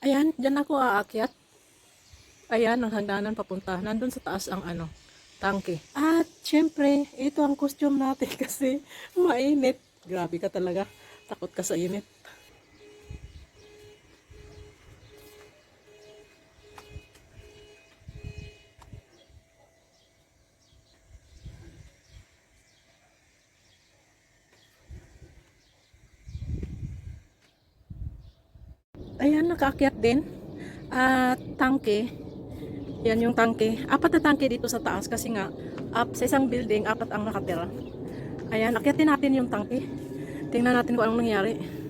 Ayan, dyan ako aakyat. Ayan, ang hagdanan papunta. Nandun sa taas ang ano, tangke. At, syempre, ito ang costume natin kasi mainit. Grabe ka talaga. Takot ka sa init. Ayan, nakaakyat din. At tangke. Yan yung tangke. Apat na tangke dito sa taas kasi nga up sa isang building, apat ang nakatira. Ayan, akyatin natin yung tangke. Tingnan natin kung anong nangyari.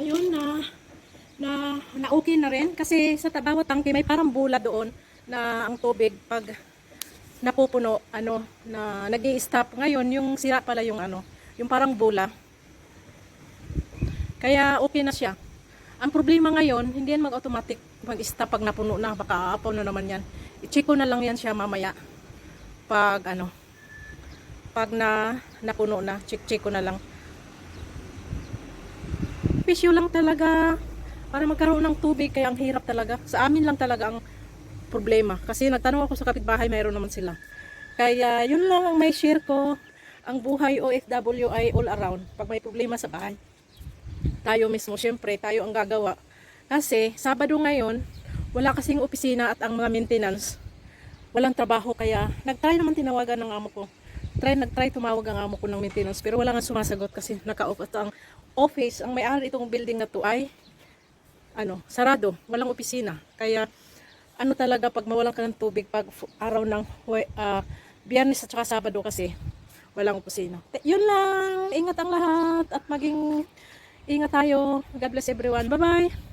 Ayun na, na, okay na rin kasi sa bawat tangke may parang bula doon na ang tubig pag napupuno, ano, na nag stop Ngayon, yung sira pala yung ano, yung parang bula. Kaya okay na siya. Ang problema ngayon, hindi yan mag-automatic mag-stop pag napuno na, baka aapaw na naman yan. I-check ko na lang yan siya mamaya. Pag ano, pag na napuno na, check-check ko na lang. Pisyo lang talaga para magkaroon ng tubig kaya ang hirap talaga. Sa amin lang talaga ang problema. Kasi nagtanong ako sa kapitbahay, mayroon naman sila. Kaya yun lang ang may share ko. Ang buhay OFW ay all around. Pag may problema sa bahay, tayo mismo, syempre, tayo ang gagawa. Kasi, Sabado ngayon, wala kasing opisina at ang mga maintenance, walang trabaho. Kaya, nagtry naman tinawagan ng amo ko. Try, nagtry tumawag ang amo ko ng maintenance, pero wala nga sumasagot kasi naka-off ang office, ang may-ari itong building na to ay, ano, sarado, walang opisina. Kaya, ano talaga pag mawalan ka ng tubig pag araw ng ah, biyernes at saka sabado kasi walang opisina. Yun lang, ingat ang lahat at maging ingat tayo. God bless everyone. Bye-bye.